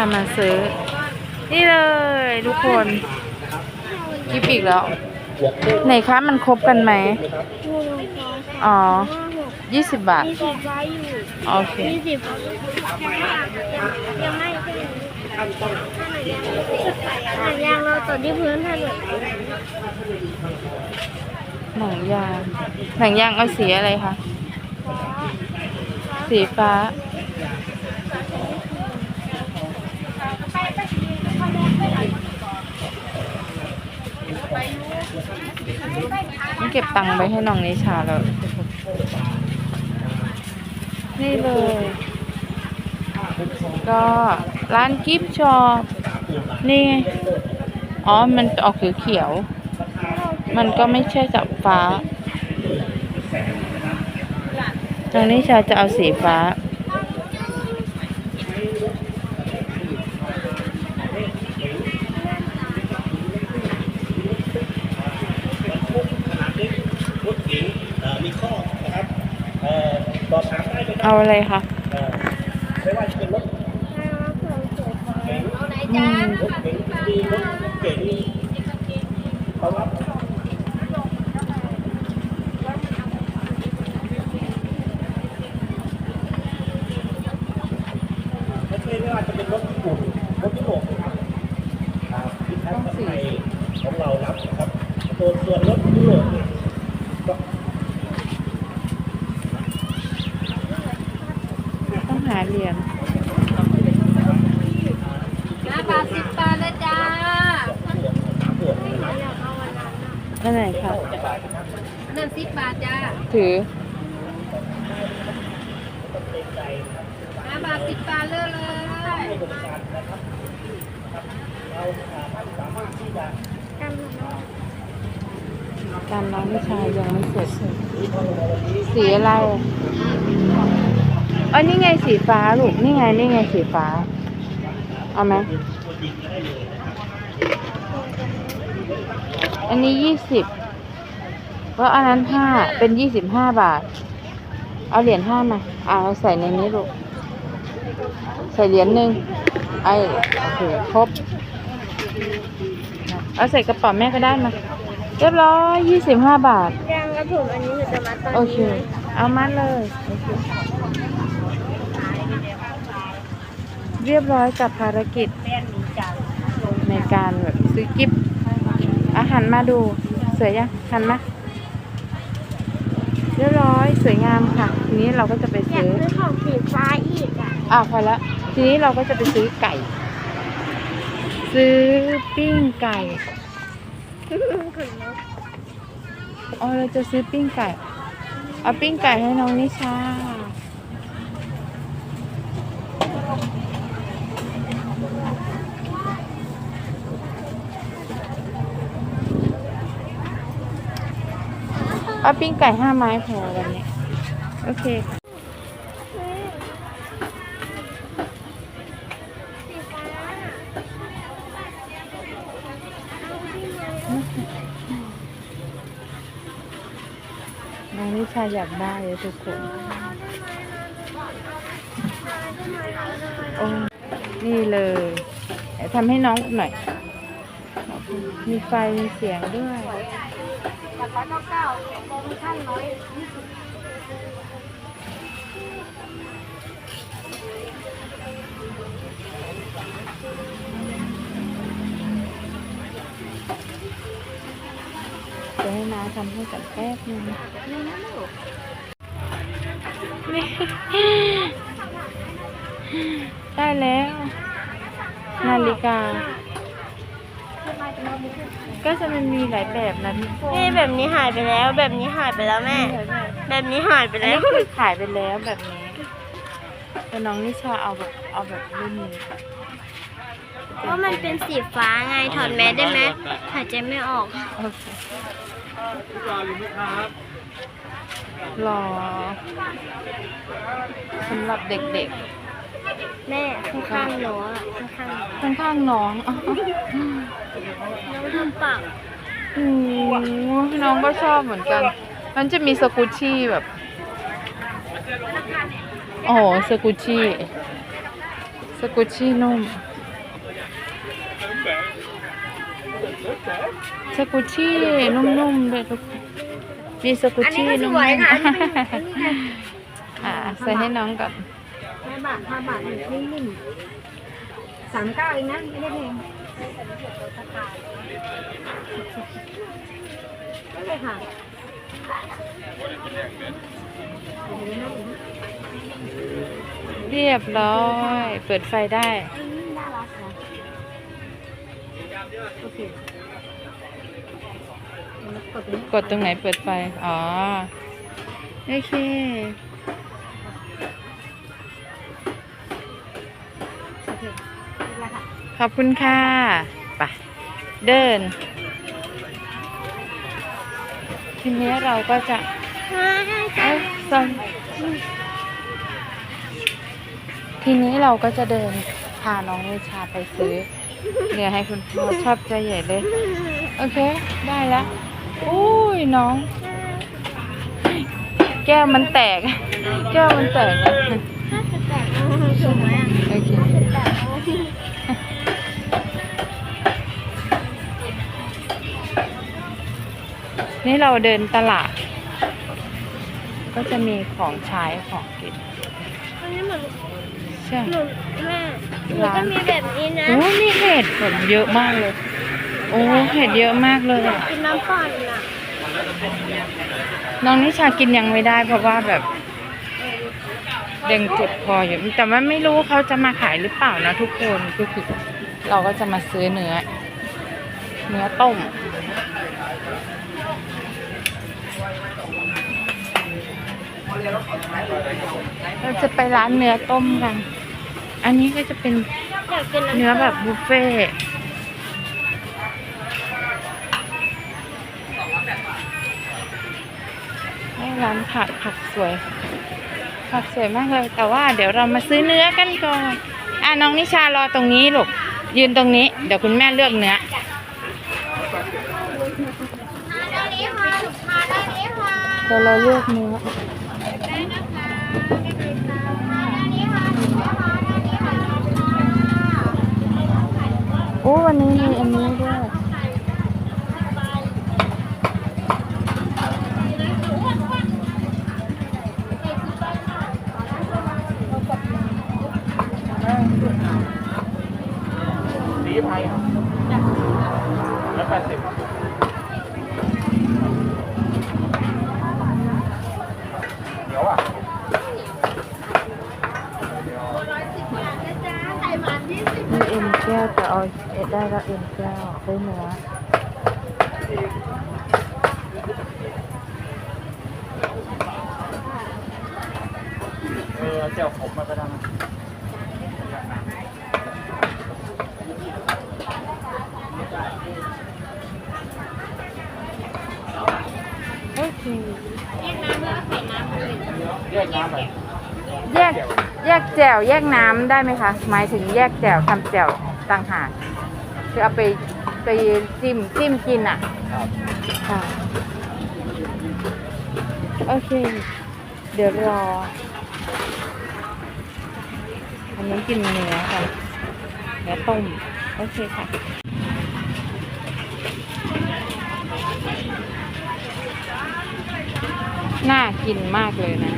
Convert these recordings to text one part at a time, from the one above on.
ามาซื้อ นี่เลยทุกคนกิบอีกแล้ว ไหนคะมันครบกันไหม อ๋อยี่สิบบาทยี่สิบไว้อยู่โอเค ยี่สิบยังไม่ขึ้นหนังยางเราตดที่พื้นถนนหนังยาง หนังยางเอาสีอะไรคะ สีฟ้า นี่เก็บตังค์ไว้ให้น้องนิชาแล้ว นี่เลย ก็ร้านกิฟต์ชอปนี่ไงอ๋อ มันออกเขียวๆมันก็ไม่ใช่จับฟ้า ตรงนี้ชาจะเอาสีฟ้า รถเก๋งเอ่อมีข้อนะครับเอ่อสอบถามได้ เอาอะไรคะไม่ว่าจะเป็นรถอืมรถเก๋งมีรถเก๋งเขารับไม่ว่าจะเป็นรถญี่ปุ่นรถยุโรปนะครับที่ทางไทยของเรารับนะครับส่วนส่วนรถยุโรปเนี่ยก็ ต้องหาเห รียญห้าบาทสิบบาทเลยจ้าอันไหนคะนั่นสิบบาทจ้าถือห้าบาทสิบบาทเลยเลยการน้องวิชายังไม่เสร็จสีอะไร อ๋อนี่ไงสีฟ้าลูก นี่ไง นี่ไงสีฟ้า เอาไหมอันนี้ยี่สิบเพราะอันนั้นห้าเป็นยี่สิบห้าบาท เอาเหรียญห้ามาอ่าเอาใส่ในนี้ลูก ใส่เหรียญหนึ่งไอ้โอเคครบ เอาใส่กระเป๋าแม่ก็ได้มา เรียบร้อยยี่สิบห้าบาทยางกระถุงอันนี้หนูจะมัดตอนโอนี้เค เอามัดเลยโอ เคเรียบร้อยกับภารกิจในการแบบซื้อกิฟต์อาหันมาดูสวยยังหันมาเรียบร้อยสวยงามค่ะ ทีนี้เราก็จะไปอยากซื้อซื้อของสีฟ้าอีกอะอะพอละทีนี้เราก็จะไปซื้อไก่ ซื้อปิ้งไก่ขนลุกอ๋อเราจะซื้อปิ้งไก่เอาปิ้งไก่ให้น้องนิชา เอาปิ้งไก่ห้าไม้พอวันนี้ โอเคค่ะสีฟ้าน้องนิชาอยากได้เลยทุกคนโอ้นี่เลยทำให้น้องหน่อย มีไฟมีเสียงด้วย จากร้อยเก้าเก้าโปรโมชั่นร้อยยี่สิบจะให้น้าทำให้กับแป๊บนึงนี่ได้แล้ว นาฬิกา ก็จะมันมีหลายแบบนะทุกคนนี่แบบนี้หายไปแล้ว แบบนี้หายไปแล้วแม่ แบบนี้หายไปอันแล้นี้ว คือขายไปแล้วแบบนี้แต่น้องนิชาเอาแบบเอาแบบรุ่นนี้เพราะมันเป็นสีฟ้าไงถอดแมสได้ไหมหายใจไม่ออกโอเครอสำหรับเด็ก แม่ข้างๆหนูอะข้างๆข้างๆน้องอ๋อๆน้องทำปากอืมน้องก็ชอบเหมือนกัน มันจะมีสกุชชี่แบบ โอ้โหสกุชชี่ สกุชชี่นุ่ม สกุชชี่นุ่มๆเลยทุกคนมีสกุชชี่นุ่มๆอ่าใส่ให้น้องก่อน บาทห้าบาทนิ่มๆสามเก้าเองนะไม่ได้แพงไม่เลยค่ะเรียบร้อย เปิดไฟได้น่ารักนะโอเคกดตรงไหนเปิดไฟ อ๋อ โอเค ขอบคุณค่ะไปเดิน ทีนี้เราก็จะเอ้ย sorry ทีนี้เราก็จะเดินพาน้องนิชาไปซื้อเนื้อให้คุณพ่อชอบใจใหญ่เลย โอเค ได้แล้วอุ้ยน้อง แก้วมันแตก แก้วมันแตกนะห้าสิบแปดถูกไหมอะโอเค นี่เราเดินตลาด ก็จะมีของใช้ของกินอันนี้เหมือนใช่หนูแม่หนูร้าก็นมีแบบนี้นะโอ้มีเห็ดผลเยอะมากเลย โอ้เห็ดเยอะมากเลยอะกินน้ำปั่นอะน้องนิชากินยังไม่ได้เพราะว่าแบบยังเจ็บคออยู่แต่ว่าไม่รู้เขาจะมาขายหรือเปล่านะทุกคนก็คือเราก็จะมาซื้อเนื้อ เนื้อต้ม เราจะไปร้านเนื้อต้มกัน อันนี้ก็จะเป็นเนื้อแบบบุฟเฟ่ร้านผักผักสวย ผักสวยมากเลย แต่ว่าเดี๋ยวเรามาซื้อเนื้อกันก่อน อะน้องนิชารอตรงนี้ลูก ยืนตรงนี้ เดี๋ยวคุณแม่เลือกเนื้อ มาด้านนี้ค่ะมาด้านนี้ค่ะ เดี๋ยวเราเลือกเนื้อโอ้วันนี้มีอันนี้ด้วย สีไผ่แล้วแปดสิบเดี๋ยวอะ มีเอ็นแต่เอาเอ็ดได้แล้วเอ็นแก้วได้เนื้อเออเจ้าผมมาก็ได้นะโอเคแยกน้ำไปแยกแยกแจ่วแยกน้ำได้ไหมคะ หมายถึงแยกแจ่วทำแจ่ว ต่างหากคือเอาไปไปจิ้มจิ้มกินอะครับค่ะโอเค เดี๋ยวรอ อันนี้กินเนื้อกันเนื้อต้ม โอเคค่ะ น่ากินมากเลยนะ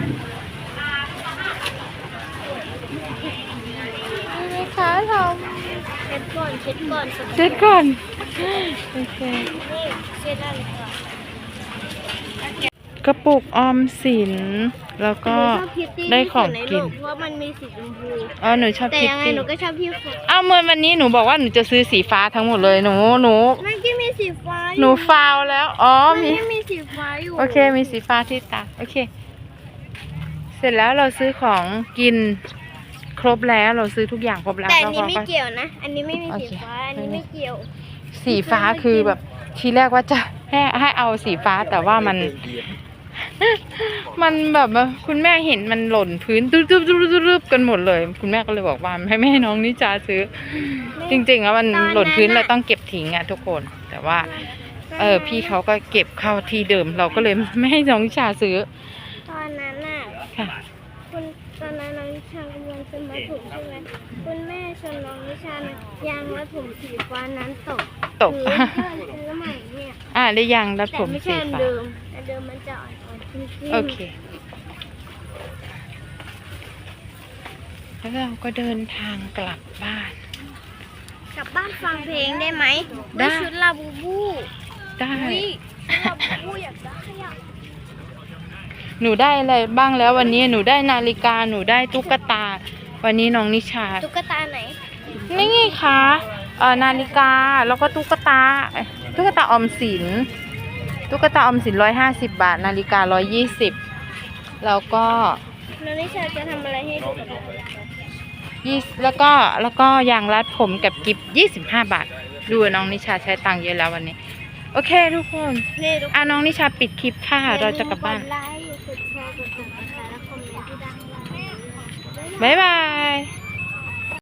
นี่ไหมคะทอม เช็ ดก่อนเช็ดก่อนเช็ดก่อน โอเคนี่เช็ดอะไรก่อนกระปุกออมสิน แล้วก็หนูชอบคิตตี้ได้ของที่สุกินใโลเพราะมันมีสีชมพูอ๋อหนูชอบแต่คิตยังไงตี้หนูก็ชอบพี่ฝนอ้าวเมื่อวันนี้หนูบอกว่าหนูจะซื้อสีฟ้าทั้งหมดเลยหนูหนูมันก็มีสีฟ้าอยู่หนูฟาวแล้วอ๋อมันมีก็มีสีฟ้าอยู่โอเคมีสีฟ้าที่ตาโอเค เสร็จแล้วเราซื้อของกิน ครบแล้วเราซื้อทุกอย่างครบแล้วแต่อันนี้เราไม่ก็เกี่ยวนะ อันนี้ไม่มีโอสีเคฟ้า อันนี้ไม่เกี่ยว สีฟ้าคือแบบทีแรกว่าจะให้ให้เอาสีฟ้าแต่ว่ามัน มันแบบว่าคุณแม่เห็นมันหล่นพื้นตุ๊บตุ๊บตุ๊บตุ๊บตุ๊บกันหมดเลย คุณแม่ก็เลยบอกว่าให้ไม่ให้น้องนิจาซื้อ จริงๆแล้วมันหล่นพื้นเราต้องเก็บทิ้งอะทุกคน แต่ว่า เออพี่เขาก็เก็บเข้าที่เดิม เราก็เลยไม่ให้น้องนิชาซื้อ ตอนนั้นน่ะ ค่ะคุณตอนนั้นน้องชากำลังจะมาถูกใช่ไหมคุณแม่ชนน้องนิชานะยางรัดผมสีฟ้านั้นตกตก หรือเพื่อนซื้อใหม่เนี่ยอ่าได้ยังรัดแต่ผมไม่สีใช่อันฟ้าเดิมอันเดิมมันจะอ่อนๆขึ้นๆโอเค แล้วเราก็เดินทางกลับบ้าน กลับบ้านฟังเพลงได้ไหมได้วิชุดลาบูบูได้วิลาบูบูอยากได้อะหนูได้อะไรบ้างแล้ววันนี้หนูได้นาฬิกาหนูได้ตุ๊กตา วันนี้น้องนิชา ตุ๊กตาไหน นี่ไงคะเอ่อนาฬิกาแล้วก็ตุ๊กตาเอ้ยตุ๊กตาออมสิน ตุ๊กตาออมสินร้อยห้าสิบบาท นาฬิการ้อยยี่สิบแล้วก็น้องนิชาจะทำอะไรให้ดูยี่แล้วก็แล้วก็ยางรัดผมกับกิฟยี่สิบห้าบาท ดูน้องนิชาใช้ตังค์เยอะแล้ววันนี้ โอเคทุกคนนี่ทุกอะน้องนิชาปิดคลิปค่ะเราจะกลับบ้าน อย่ลืมกดไลค์ กด